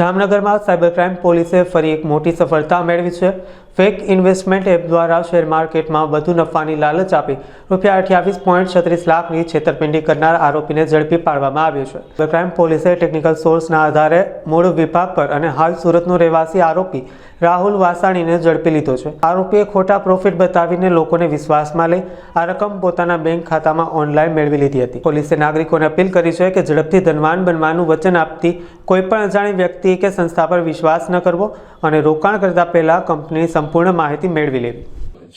જામનગરમાં cyber crime પોલીસે ફરી એક મોટી સફળતા મેળવી છે. ફેક ઇન્વેસ્ટમેન્ટ એપ દ્વારા શેર માર્કેટમાં વધુ નફાની લાલચ આપી. રૂપિયા અઠ્યાવીસ પોઈન્ટ છત્રીસ લાખની છેતરપિંડી કરનાર આરોપીને ઝડપી પાડવામાં આવ્યો છે. સાયબર પોલીસે ટેકનિકલ સોર્સના આધારે મૂળ વિભાગ પર અને હાલ સુરતનો રહેવાસી આરોપી રાહુલ વાસાણીને ઝડપી લીધો છે. આરોપીએ ખોટા પ્રોફિટ બતાવીને લોકોને વિશ્વાસમાં લઈ આ રકમ પોતાના બેંક ખાતામાં ઓનલાઈન મેળવી લીધી હતી. પોલીસે નાગરિકોને અપીલ કરી છે કે ઝડપથી ધનવાન બનવાનું વચન આપતી કોઈપણ અજાણી વ્યક્તિ કે સંસ્થા પર વિશ્વાસ ન કરવો અને રોકાણ કરતા પહેલા કંપનીની સંપૂર્ણ માહિતી મેળવી લેવી.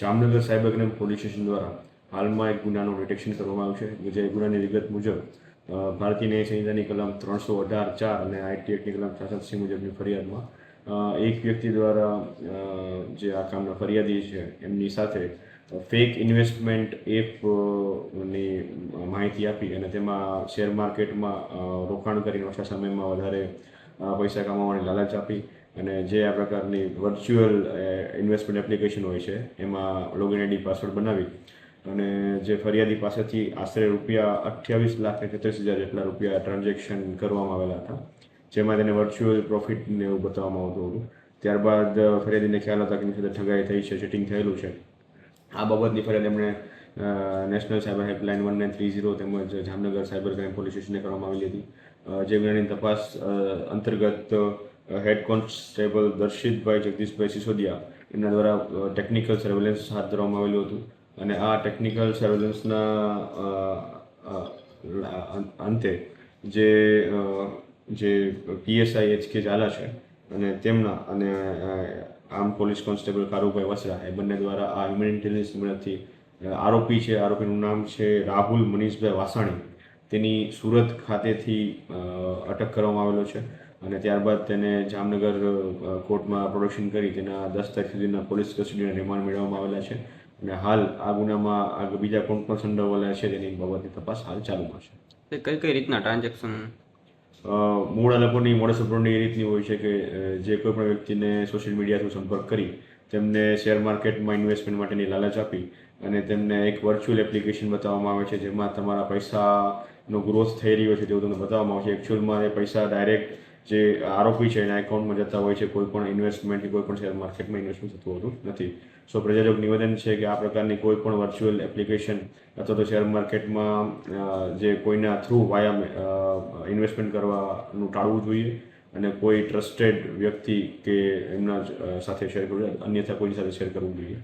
Jamnagar cyber crime police station દ્વારા હાલમાં એક ગુનાનું ડિટેક્શન કરવામાં આવ્યું છે, જે ગુનાની વિગત મુજબ ભારતીય ન્યાય સંહિતાની કલમ ત્રણસો અઢાર ચાર અને આઈટી એક્ટની કલમ છાસઠ મુજબની ફરિયાદમાં એક વ્યક્તિ દ્વારા જે આ કામના ફરિયાદી છે, એમની સાથે ફેક ઇન્વેસ્ટમેન્ટ એપની માહિતી આપી અને તેમાં શેર માર્કેટમાં રોકાણ કરીને ઓછા સમયમાં વધારે પૈસા કમાવાની લાલચ આપી અને જે આ પ્રકારની વર્ચ્યુઅલ ઇન્વેસ્ટમેન્ટ એપ્લિકેશન હોય છે, એમાં લોગિન આઈડી પાસવર્ડ બનાવી અને જે ફરિયાદી પાસેથી આશરે રૂપિયા અઠ્યાવીસ લાખ એકત્રીસ હજાર જેટલા રૂપિયા ટ્રાન્ઝેક્શન કરવામાં આવેલા હતા, જેમાં તેને વર્ચ્યુઅલ પ્રોફિટને એવું બતાવવામાં આવતું હતું. ત્યારબાદ ફરિયાદીને ખ્યાલ હતા કે એની ઠગાઈ થઈ છે ચીટિંગ થયેલું છે. આ બાબતની ફરિયાદ એમણે national cyber helpline one nine three zero તેમજ જામનગર સાયબર ક્રાઇમ પોલીસ સ્ટેશને કરવામાં આવેલી હતી. જે ગુનાની તપાસ અંતર્ગત હેડ કોન્સ્ટેબલ દર્શિતભાઈ જગદીશભાઈ સિસોદિયા એમના દ્વારા ટેકનિકલ સર્વેલન્સ હાથ ધરવામાં આવેલું હતું. અને આ ટેકનિકલ સર્વેલન્સના અંતે જે જે પીએસઆઈ એચ કે ઝાલા છે અને તેમના અને આમ પોલીસ કોન્સ્ટેબલ કારુભાઈ વસરા એ બંને દ્વારા આ હ્યુમન ઇન્ટેલિજન્સ મદદથી આરોપી છે. આરોપીનું નામ છે રાહુલ મનીષભાઈ વાસાણી. તેની સુરત ખાતેથી અટક કરવામાં આવેલો છે. અને ત્યારબાદ તેને જામનગર કોર્ટમાં પ્રોડક્શન કરી. તેના દસ તારીખ સુધીના પોલીસ કસ્ટડીના રિમાન્ડ મેળવવામાં આવેલા છે. અને હાલ આ ગુનામાં આગળ બીજા કોણ પણ સંડોવાયેલા છે. તેની બાબતની તપાસ હાલ ચાલુમાં છે. કઈ કઈ રીતના ટ્રાન્ઝેક્શન મૂળ આ લોકોની મોડસ ઓપરેન્ડી એ રીતની હોય છે કે જે કોઈ પણ વ્યક્તિને સોશિયલ મીડિયા થ્રુ સંપર્ક કરી તેમને શેર માર્કેટમાં ઇન્વેસ્ટમેન્ટ માટેની લાલચ આપી અને તેમને એક વર્ચ્યુઅલ એપ્લિકેશન બતાવવામાં આવે છે જેમાં તમારા પૈસાનો ગ્રોથ થઈ રહ્યો છે તેવું તમને બતાવવામાં આવે છે. એકચ્યુઅલમાં એ પૈસા ડાયરેક્ટ જે આરોપી છે, એના એકાઉન્ટમાં જતા હોય છે, કોઈ પણ ઇન્વેસ્ટમેન્ટ કોઈ પણ શેર માર્કેટમાં ઇન્વેસ્ટમેન્ટ થતું હોતું નથી. સો પ્રજાજોગ નિવેદન છે કે આ પ્રકારની કોઈ પણ વર્ચ્યુઅલ એપ્લિકેશન અથવા તો શેર માર્કેટમાં જે કોઈના થ્રુ વાયા ઇન્વેસ્ટમેન્ટ કરવાનું ટાળવું જોઈએ અને કોઈ ટ્રસ્ટેડ વ્યક્તિ કે એમના સાથે શેર કરવું અન્યથા કોઈની સાથે શેર કરવું જોઈએ.